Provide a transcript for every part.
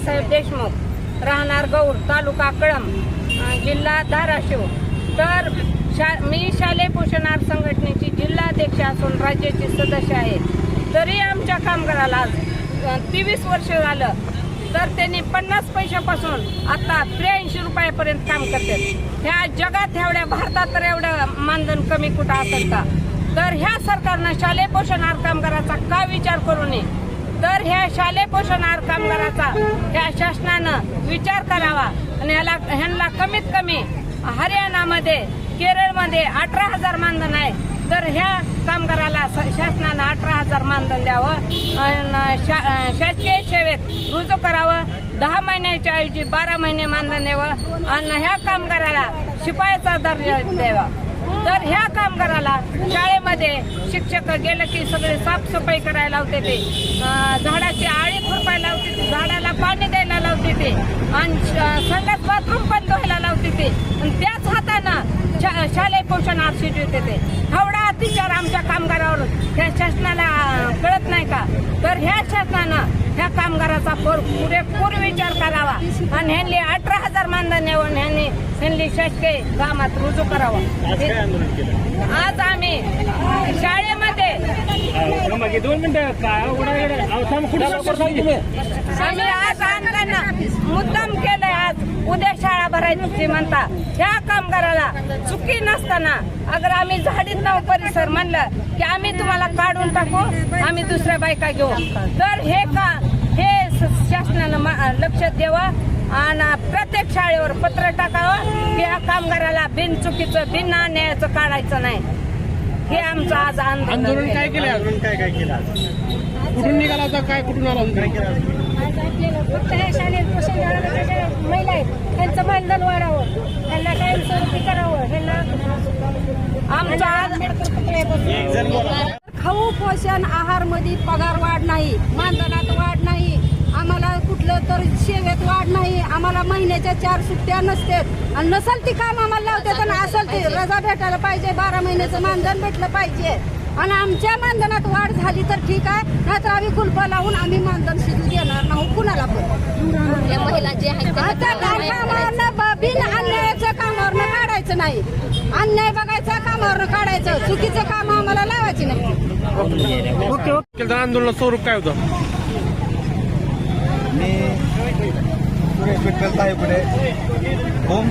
साहेब देशमुख राहणार गौर तालुका कळम जिल्हा धाराशिव. तर शा मी शालेय पोषणार संघटनेची जिल्हाध्यक्ष असून राज्याची सदस्य आहे तरी आमच्या कामगाराला आज तेवीस वर्ष झालं. तर त्यांनी पन्नास पैशापासून आता त्र्याऐंशी रुपयापर्यंत काम करतात. ह्या जगात एवढ्या भारतात तर एवढं मानधन कमी कुठं असेल का? तर ह्या सरकारनं शालेय पोषण कामगाराचा का विचार करू नये? तर ह्या शालेय पोषण कामगाराचा ह्या शासनानं विचार करावा आणि ह्याला ह्यांना कमीत कमी हरियाणामध्ये केरळमध्ये अठरा हजार मानधन आहे. तर ह्या कामगाराला स- शासनानं अठरा हजार मानधन द्यावं शा- शासकीय सेवेत रुजू करावं. दहा महिन्याच्या ऐवजी बारा महिने मानधन द्यावं आणि ह्या कामगाराला शिपायाचा दर्जा द्यावा. तर ह्या कामगाराला शाळेमध्ये शिक्षक गेलं की सगळे साफसफाई करायला लावते ते झाडाची आळी खुरपायला लावते ते झाडाला पाणी द्यायला लावते ते आणि श- संडास बाथरूम पण धुवायला लावते ते आणि त्याच हातानं शा- शालेय पोषण आरशी देते ते. एवढा अतिचार आमच्या कामगारावर ह्या शासनाला कळत नाही का? तर ह्या शासनानं कामगाराचा पुर- पुरेपूर विचार करावा. आणि ह्यांनी अठरा हजार मानधन द्यावं आणि ह्यांनी ह्यांनी शासकीय कामात रुजू करावं. आज आम्ही शाळेमध्ये. आम्ही आज आणताना मुद्दाम केलंय आज. उद्या शाळा भरायची म्हणता. ह्या कामगाराला चुकी नसताना अगर आम्ही झाडीत नाव परिसर म्हणलं की आम्ही तुम्हाला काढून टाकू आम्ही दुसऱ्या बायका घेऊ. तर हे का हे शासनानं मा- लक्ष द्यावं आणि प्रत्येक शाळेवर पत्र टाकावं की या कामगाराला बिनचुकीचं बिन अन्यायाचं काढायचं नाही. हे आमचं आज आंदोलन. काय केले आज? अजून काय काय केलं आज? कुठून निघाला होता? काय कुठून आला होता? काय केलं फक्त शाळेत पोषण महिला आहेत त्यांचं मानधन वाढावं. त्यांना कायमस्वरूपी करावं. ह्यांना आमचं आज एक जण खाऊ पोषण आहारमध्ये पगार वाढ नाही मानधनात वाढ नाही आम्हाला कुठलं तर सेवेत वाढ नाही आम्हाला महिन्याच्या चार सुट्ट्या नसतात. आणि नसल ती काम आम्हाला लावतात आणि असेल ती रजा भेटायला पाहिजे बारा महिन्याचं मानधन भेटलं पाहिजे. आणि आमच्या मानधनात वाढ झाली तर ठीक आहे नाहीतर आम्ही कुलपा लावून आम्ही मानधन शिजू देणार नाही कुणाला पण. बिन अन्यायाचं कामावरनं काढायचं नाही. अन्याय बघायचं कामावरनं काढायचं. चुकीचं काम आम्हाला केलं आंदोलन स्वरूप काय होतं मी सुरेश विठ्ठल होम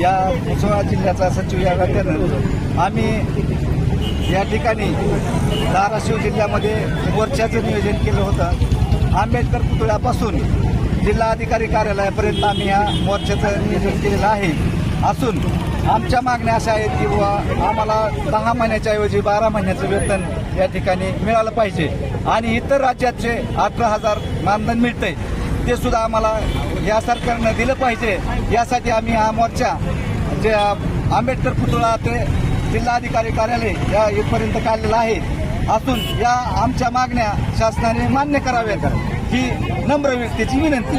या सोळा जिल्ह्याचा सचिव या नात्यानं आम्ही या ठिकाणी धाराशिव जिल्ह्यामध्ये वर्षाचं नियोजन केलं होतं. आंबेडकर पुतळ्यापासून जिल्हाधिकारी कार्यालयापर्यंत आम्ही या मोर्चाचं नियोजन केलेलं आहे. असून आमच्या मागण्या अशा आहेत की बुवा आम्हाला दहा महिन्याच्या ऐवजी बारा महिन्याचं वेतन या ठिकाणी मिळालं पाहिजे. आणि इतर राज्याचे अठरा हजार मानधन मिळतंय ते सुद्धा आम्हाला या सरकारनं दिलं पाहिजे. यासाठी आम्ही हा मोर्चा जे आंबेडकर पुतळा ते जिल्हाधिकारी कार्यालय या इथपर्यंत काढलेला आहे. असून या आमच्या मागण्या शासनाने मान्य कराव्यात. ही नम्र व्यक्तीची विनंती.